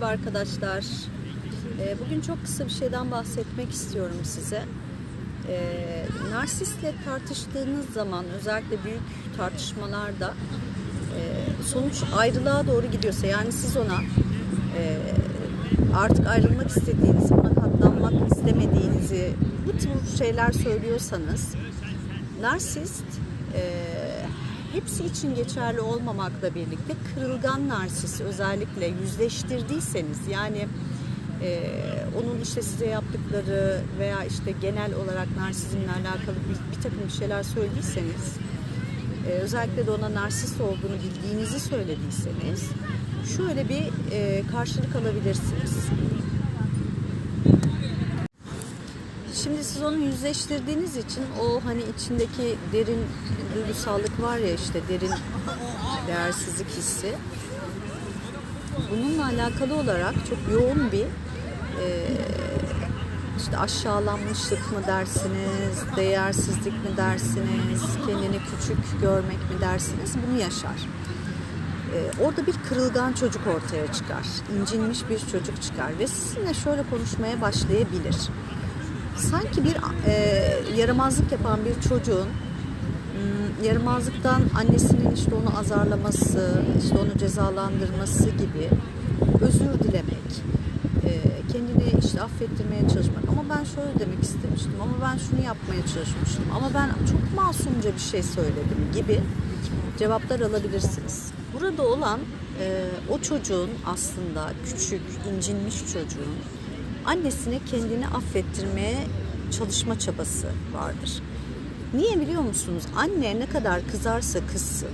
Merhaba arkadaşlar. Ee, Bugün çok kısa bir şeyden bahsetmek istiyorum size. Ee, Narsistle tartıştığınız zaman özellikle büyük tartışmalarda e, sonuç ayrılığa doğru gidiyorsa yani siz ona e, artık ayrılmak istediğinizi, ona katlanmak istemediğinizi bu tür şeyler söylüyorsanız narsist e, hepsi için geçerli olmamakla birlikte kırılgan narsist özellikle yüzleştirdiyseniz yani e, onun işte size yaptıkları veya işte genel olarak narsizmle alakalı bir, bir takım şeyler söylediyseniz e, özellikle de ona narsist olduğunu bildiğinizi söylediyseniz şöyle bir e, karşılık alabilirsiniz. Şimdi siz onu yüzleştirdiğiniz için o hani içindeki derin duygusallık var ya işte derin değersizlik hissi. Bununla alakalı olarak çok yoğun bir e, işte aşağılanmışlık mı dersiniz, değersizlik mi dersiniz, kendini küçük görmek mi dersiniz bunu yaşar. E, orada bir kırılgan çocuk ortaya çıkar, incinmiş bir çocuk çıkar ve sizinle şöyle konuşmaya başlayabilir sanki bir e, yaramazlık yapan bir çocuğun yaramazlıktan annesinin işte onu azarlaması, işte onu cezalandırması gibi özür dilemek, e, kendini işte affettirmeye çalışmak. Ama ben şöyle demek istemiştim, ama ben şunu yapmaya çalışmıştım, ama ben çok masumca bir şey söyledim gibi cevaplar alabilirsiniz. Burada olan e, o çocuğun aslında küçük, incinmiş çocuğun annesine kendini affettirmeye çalışma çabası vardır. Niye biliyor musunuz? Anne ne kadar kızarsa kızsın,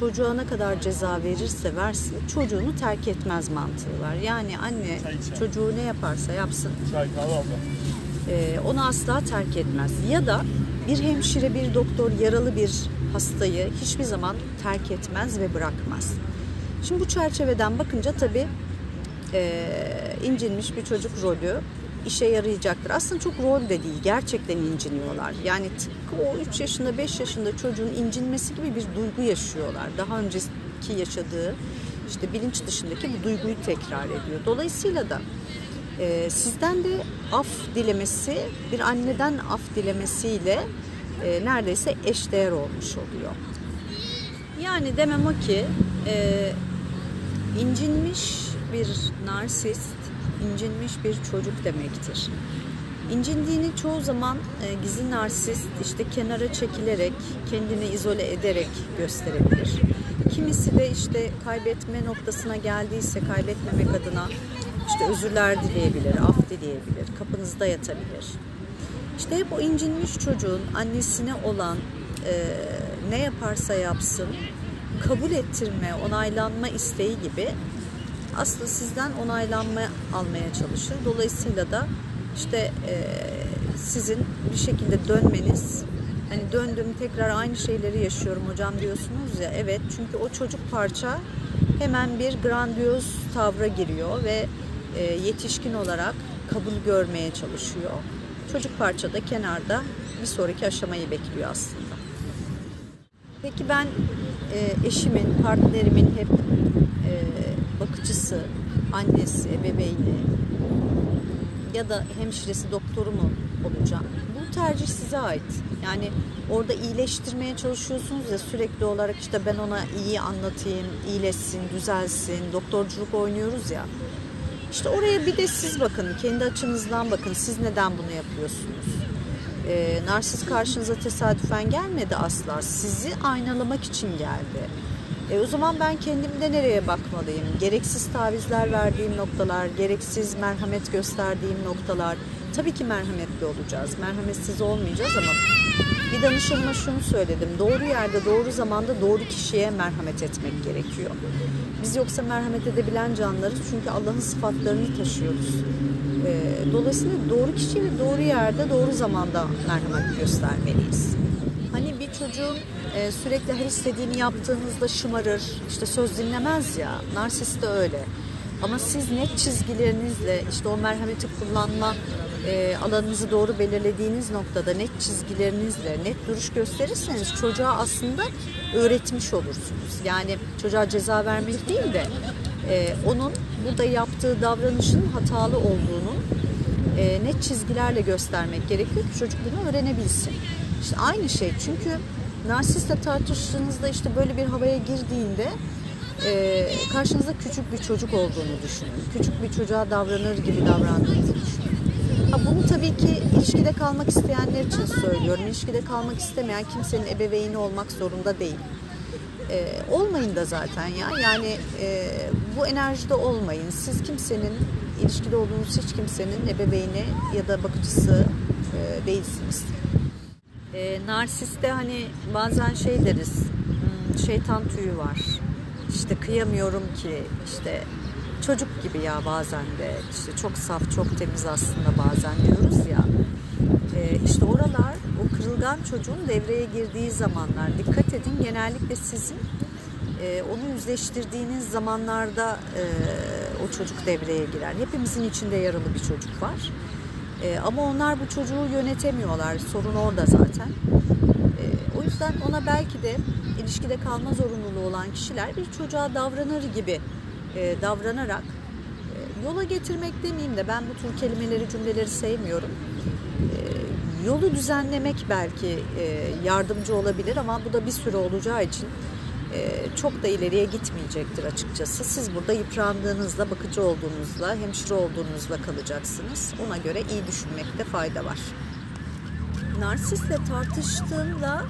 çocuğa ne kadar ceza verirse versin, çocuğunu terk etmez mantığı var. Yani anne çocuğu ne yaparsa yapsın, e, onu asla terk etmez. Ya da bir hemşire, bir doktor yaralı bir hastayı hiçbir zaman terk etmez ve bırakmaz. Şimdi bu çerçeveden bakınca tabii e, incinmiş bir çocuk rolü işe yarayacaktır. Aslında çok rol de değil. Gerçekten inciniyorlar. Yani tıpkı o 3 yaşında 5 yaşında çocuğun incinmesi gibi bir duygu yaşıyorlar. Daha önceki yaşadığı işte bilinç dışındaki bu duyguyu tekrar ediyor. Dolayısıyla da e, sizden de af dilemesi bir anneden af dilemesiyle e, neredeyse eşdeğer olmuş oluyor. Yani demem o ki e, incinmiş bir narsist, incinmiş bir çocuk demektir. İncindiğini çoğu zaman e, gizli narsist işte kenara çekilerek, kendini izole ederek gösterebilir. Kimisi de işte kaybetme noktasına geldiyse kaybetmemek adına işte özürler dileyebilir, af dileyebilir, kapınızda yatabilir. İşte hep o incinmiş çocuğun annesine olan e, ne yaparsa yapsın kabul ettirme, onaylanma isteği gibi aslında sizden onaylanma almaya çalışır. Dolayısıyla da işte e, sizin bir şekilde dönmeniz hani döndüm tekrar aynı şeyleri yaşıyorum hocam diyorsunuz ya evet çünkü o çocuk parça hemen bir grandiyoz tavra giriyor ve e, yetişkin olarak kabul görmeye çalışıyor. Çocuk parça da kenarda bir sonraki aşamayı bekliyor aslında. Peki ben e, eşimin, partnerimin hep e, bakıcısı, annesi, ebeveyni ya da hemşiresi, doktoru mu olacağım? Bu tercih size ait. Yani orada iyileştirmeye çalışıyorsunuz ya sürekli olarak işte ben ona iyi anlatayım, iyileşsin, düzelsin, doktorculuk oynuyoruz ya. İşte oraya bir de siz bakın, kendi açınızdan bakın. Siz neden bunu yapıyorsunuz? Ee, narsist karşınıza tesadüfen gelmedi asla. Sizi aynalamak için geldi. E, o zaman ben kendimde nereye bakmalıyım? Gereksiz tavizler verdiğim noktalar, gereksiz merhamet gösterdiğim noktalar. Tabii ki merhametli olacağız. Merhametsiz olmayacağız ama bir danışanıma şunu söyledim. Doğru yerde, doğru zamanda doğru kişiye merhamet etmek gerekiyor. Biz yoksa merhamet edebilen canlarız çünkü Allah'ın sıfatlarını taşıyoruz. E, dolayısıyla doğru kişiye doğru yerde, doğru zamanda merhamet göstermeliyiz. Bir çocuğun e, sürekli her istediğini yaptığınızda şımarır, işte söz dinlemez ya, narsist de öyle. Ama siz net çizgilerinizle işte o merhameti kullanma e, alanınızı doğru belirlediğiniz noktada net çizgilerinizle net duruş gösterirseniz çocuğa aslında öğretmiş olursunuz. Yani çocuğa ceza vermek değil de e, onun burada yaptığı davranışın hatalı olduğunu e, net çizgilerle göstermek gerekiyor ki çocuk bunu öğrenebilsin. İşte aynı şey çünkü narsistle tartıştığınızda işte böyle bir havaya girdiğinde e, karşınızda küçük bir çocuk olduğunu düşünün. Küçük bir çocuğa davranır gibi davrandığınızı düşünün. Ha, bunu tabii ki ilişkide kalmak isteyenler için söylüyorum. İlişkide kalmak istemeyen kimsenin ebeveyni olmak zorunda değil. Ee, olmayın da zaten ya. Yani e, bu enerjide olmayın. Siz kimsenin, ilişkide olduğunuz hiç kimsenin ebeveyni ya da bakıcısı e, değilsiniz. E, narsiste hani bazen şey deriz, "Hmm, şeytan tüyü var. İşte kıyamıyorum ki, işte çocuk gibi ya bazen de, işte çok saf, çok temiz aslında bazen diyoruz ya. E, işte oralar o kırılgan çocuğun devreye girdiği zamanlar. Dikkat edin genellikle sizin e, onu yüzleştirdiğiniz zamanlarda e, o çocuk devreye girer. Hepimizin içinde yaralı bir çocuk var. E, ama onlar bu çocuğu yönetemiyorlar. Sorun orada zaten. E, o yüzden ona belki de ilişkide kalma zorunluluğu olan kişiler bir çocuğa davranır gibi e, davranarak e, yola getirmek demeyeyim de ben bu tür kelimeleri cümleleri sevmiyorum. E, yolu düzenlemek belki e, yardımcı olabilir ama bu da bir süre olacağı için çok da ileriye gitmeyecektir açıkçası. Siz burada yıprandığınızda, bakıcı olduğunuzla, hemşire olduğunuzla kalacaksınız. Ona göre iyi düşünmekte fayda var. Narsistle tartıştığında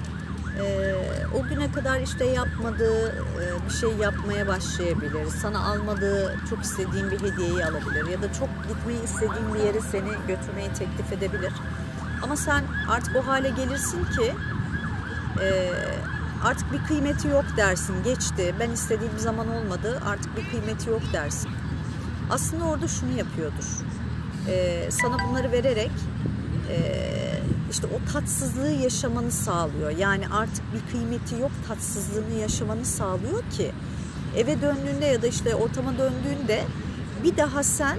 e, o güne kadar işte yapmadığı e, bir şey yapmaya başlayabilir. Sana almadığı çok istediğin bir hediyeyi alabilir ya da çok gitmeyi istediğin bir yere seni götürmeyi teklif edebilir. Ama sen artık o hale gelirsin ki e, artık bir kıymeti yok dersin. Geçti. Ben istediğim zaman olmadı. Artık bir kıymeti yok dersin. Aslında orada şunu yapıyordur. E, sana bunları vererek e, işte o tatsızlığı yaşamanı sağlıyor. Yani artık bir kıymeti yok tatsızlığını yaşamanı sağlıyor ki eve döndüğünde ya da işte ortama döndüğünde bir daha sen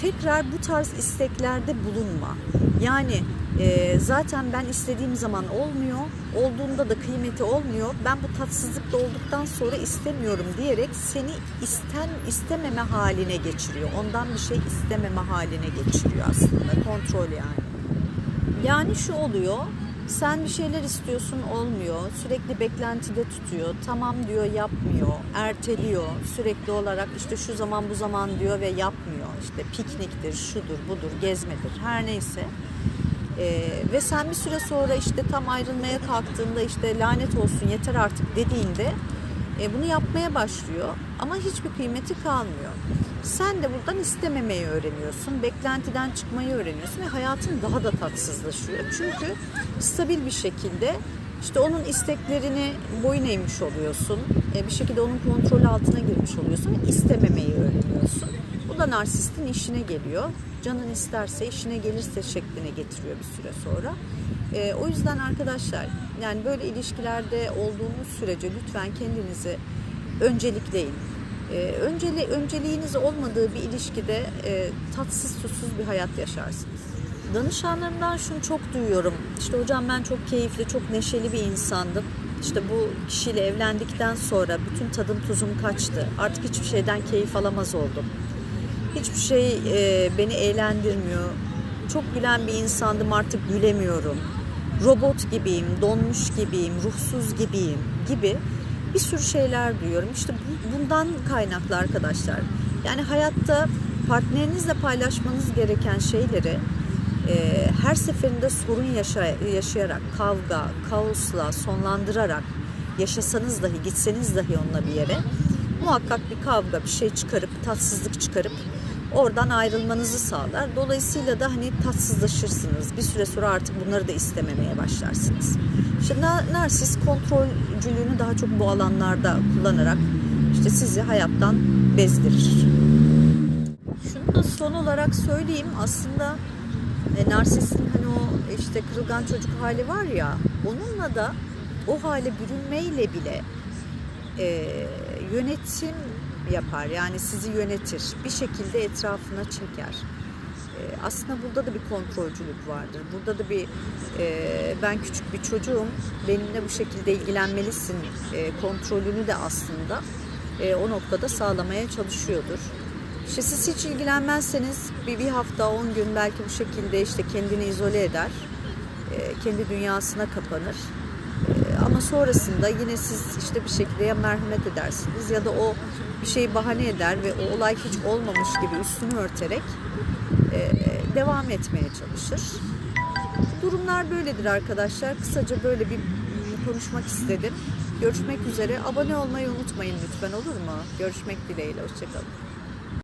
tekrar bu tarz isteklerde bulunma. Yani e, zaten ben istediğim zaman olmuyor, olduğunda da kıymeti olmuyor. Ben bu tatsızlıkta olduktan sonra istemiyorum diyerek seni isten istememe haline geçiriyor. Ondan bir şey istememe haline geçiriyor aslında. Kontrol yani. Yani şu oluyor. Sen bir şeyler istiyorsun olmuyor. Sürekli beklentide tutuyor. Tamam diyor yapmıyor. Erteliyor. Sürekli olarak işte şu zaman bu zaman diyor ve yapmıyor. İşte pikniktir, şudur, budur, gezmedir her neyse. Ee, ve sen bir süre sonra işte tam ayrılmaya kalktığında işte lanet olsun yeter artık dediğinde e, bunu yapmaya başlıyor ama hiçbir kıymeti kalmıyor. Sen de buradan istememeyi öğreniyorsun, beklentiden çıkmayı öğreniyorsun ve hayatın daha da tatsızlaşıyor. Çünkü stabil bir şekilde işte onun isteklerini boyun eğmiş oluyorsun. E, bir şekilde onun kontrol altına girmiş oluyorsun ve istememeyi öğreniyorsun. Bu da narsistin işine geliyor. Canın isterse, işine gelirse şekline getiriyor bir süre sonra. E, o yüzden arkadaşlar yani böyle ilişkilerde olduğunuz sürece lütfen kendinizi öncelikleyin. E, önceli, önceliğiniz olmadığı bir ilişkide e, tatsız susuz bir hayat yaşarsınız. Danışanlarımdan şunu çok duyuyorum. İşte hocam ben çok keyifli, çok neşeli bir insandım. İşte bu kişiyle evlendikten sonra bütün tadım tuzum kaçtı. Artık hiçbir şeyden keyif alamaz oldum. Hiçbir şey e, beni eğlendirmiyor. Çok gülen bir insandım artık gülemiyorum. Robot gibiyim, donmuş gibiyim, ruhsuz gibiyim gibi bir sürü şeyler duyuyorum. İşte bu, bundan kaynaklı arkadaşlar. Yani hayatta partnerinizle paylaşmanız gereken şeyleri e, her seferinde sorun yaşa, yaşayarak, kavga, kaosla sonlandırarak yaşasanız dahi, gitseniz dahi onunla bir yere muhakkak bir kavga, bir şey çıkarıp, tatsızlık çıkarıp oradan ayrılmanızı sağlar. Dolayısıyla da hani tatsızlaşırsınız. Bir süre sonra artık bunları da istememeye başlarsınız. İşte narsis kontrolcülüğünü daha çok bu alanlarda kullanarak işte sizi hayattan bezdirir. Şunu da son olarak söyleyeyim. Aslında e, narsistin hani o işte kırılgan çocuk hali var ya onunla da o hale bürünmeyle bile e, yönetim yapar. Yani sizi yönetir. Bir şekilde etrafına çeker. E, aslında burada da bir kontrolcülük vardır. Burada da bir e, ben küçük bir çocuğum. Benimle bu şekilde ilgilenmelisin e, kontrolünü de aslında e, o noktada sağlamaya çalışıyordur. İşte siz hiç ilgilenmezseniz bir, bir hafta, 10 gün belki bu şekilde işte kendini izole eder. e, kendi dünyasına kapanır. Ama sonrasında yine siz işte bir şekilde ya merhamet edersiniz ya da o bir şeyi bahane eder ve o olay hiç olmamış gibi üstünü örterek e, devam etmeye çalışır. Durumlar böyledir arkadaşlar. Kısaca böyle bir konuşmak istedim. Görüşmek üzere. Abone olmayı unutmayın lütfen olur mu? Görüşmek dileğiyle. Hoşçakalın.